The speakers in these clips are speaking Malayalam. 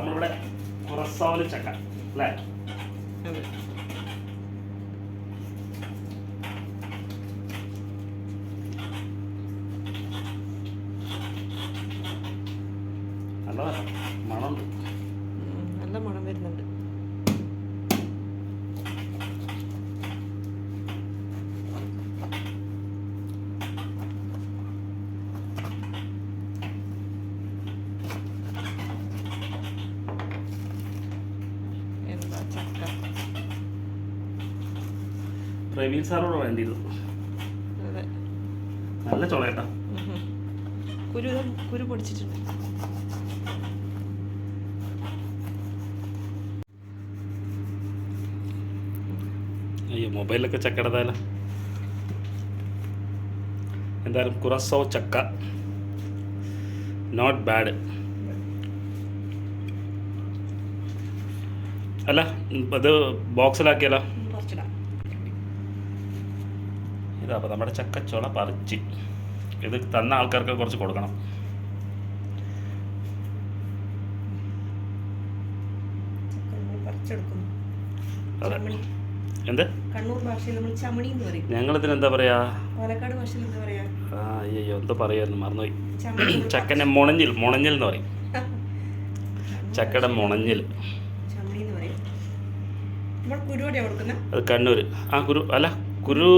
നമ്മളിവിടെ കുറസോൽ ചക്ക അല്ലേ? നല്ല മണം നല്ല മണം വരുന്നുണ്ട് എന്താ ചക്ക. പ്രവീൺ സാറോട് വേണ്ടിയിരുന്നു നല്ല ചൊളയട്ടാ. കുരു കുരു പൊടിച്ചിട്ടുണ്ട്. അയ്യോ മൊബൈലൊക്കെ ചക്കടതാല എന്തായാലും കുറസോ ചക്ക. നോട്ട് ബാഡ് അല്ല അത് ബോക്സിലാക്കിയല്ല ഇതാ അപ്പോൾ നമ്മുടെ ചക്കച്ചോള പറിച്ച്. ഇത് തന്ന ആൾക്കാർക്ക് കുറച്ച് കൊടുക്കണം. അതെ. എന്ത്? ഞങ്ങളിതിന് എന്താ പറയാ? ആ അയ്യോ എന്തോ പറയായിരുന്നു മറന്നുപോയി. ചക്കനെ മുണഞ്ഞിൽ മുണഞ്ഞിൽ എന്ന് പറയും. ചക്കയുടെ മുണഞ്ഞിൽ ചമണി എന്ന് പറയും നമ്മൾ കുരുവടിയാണ് കൊടുക്കുന്നത് അത് കണ്ണൂർ ആ കുരു അല്ല കുരു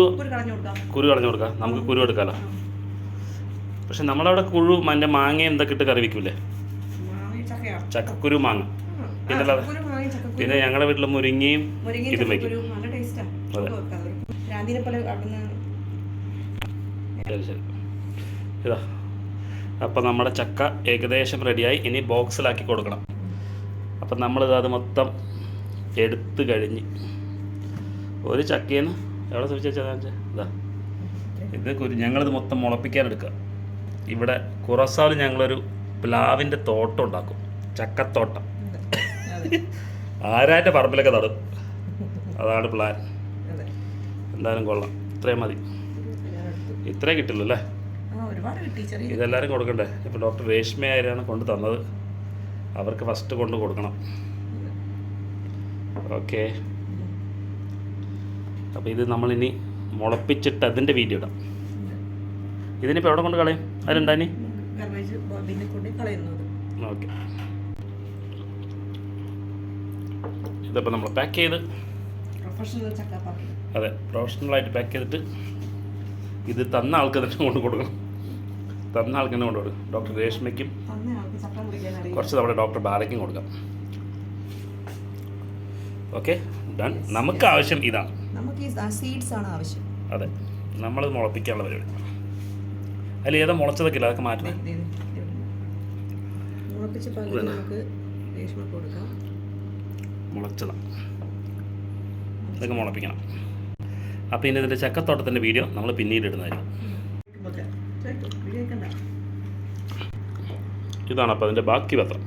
കുരു കളഞ്ഞു കൊടുക്കാം. നമുക്ക് കുരു എടുക്കാമല്ലോ പക്ഷെ നമ്മളവിടെ കുഴു മറ്റേ മാങ്ങ എന്തൊക്കെ ഇട്ട് കറി വെക്കൂലേ? മാങ്ങ. ചക്കക്കുരു മാങ്ങ പിന്നെ. പിന്നെ ഞങ്ങളുടെ വീട്ടിൽ മുരിങ്ങയും ഇതും വെക്കും. ശരി ഇതാ. അപ്പം നമ്മുടെ ചക്ക ഏകദേശം റെഡിയായി ഇനി ബോക്സിലാക്കി കൊടുക്കണം. അപ്പം നമ്മളിത് അത് മൊത്തം എടുത്ത് കഴിഞ്ഞ്. ഒരു ചക്കേന്ന് എവിടെ സൂചിച്ചാൽ ഇതാ. ഇത് കുരു ഞങ്ങളിത് മൊത്തം മുളപ്പിക്കാൻ എടുക്കുക ഇവിടെ കുറസാൽ ഞങ്ങളൊരു പ്ലാവിന്റെ തോട്ടം ഉണ്ടാക്കും. ചക്കത്തോട്ടം. ആരാന്റെ പറമ്പിലൊക്കെ നടും? അതാണ് പ്ലാൻ എന്തായാലും കൊള്ളാം. ഇത്രയും മതി. ഇത്രയും. ഇത്രേ കിട്ടുള്ളൂ അല്ലേ? ഇതെല്ലാവരും കൊടുക്കണ്ടേ? ഇപ്പോൾ ഡോക്ടർ രേഷ്മ കൊണ്ടു കൊണ്ട് തന്നത്? അവർക്ക് ഫസ്റ്റ് കൊണ്ട് കൊടുക്കണം. ഓക്കെ. അപ്പോൾ ഇത് നമ്മളിനി മുളപ്പിച്ചിട്ട് അതിന്റെ വീഡിയോ ഇടാം. ഇതിനിപ്പോൾ എവിടെ കൊണ്ട് കളയും? അതിലുണ്ടാനി ഓക്കെ. ഇതിപ്പോൾ നമ്മൾ പാക്ക് ചെയ്ത് അതെ പ്രൊഫഷണലായിട്ട് പാക്ക് ചെയ്തിട്ട് ഇത് തന്ന ആൾക്ക് തന്നെ കൊണ്ട് കൊടുക്കണം. തന്ന ആൾക്ക് തന്നെ കൊണ്ട് കൊടുക്കും ഡോക്ടർ രേഷ്മയ്ക്കും കുറച്ച് നമ്മുടെ ഡോക്ടർ ബാലയ്ക്കും കൊടുക്കാം. ഓക്കെ ഡൺ നമുക്ക് ആവശ്യം ഇതാണ് നമുക്ക് ഈ സീഡ്സ് ആണ് ആവശ്യം. അതെ. നമ്മൾ മുളപ്പിക്കാനുള്ള പരിപാടി. അതിൽ ഏതാ മുളച്ചതൊക്കെ ഇല്ല? അതൊക്കെ മാറ്റണം. മുളച്ചതാണ് ഇതൊക്കെ മുളപ്പിക്കണം. അപ്പോൾ ഇനി ഇതിന്റെ ചക്കത്തോട്ടത്തിന്റെ വീഡിയോ നമ്മൾ പിന്നീട് ഇടുന്നതായിരിക്കും. ഇതാണ് അപ്പോൾ അതിന്റെ ബാക്കി പത്രം.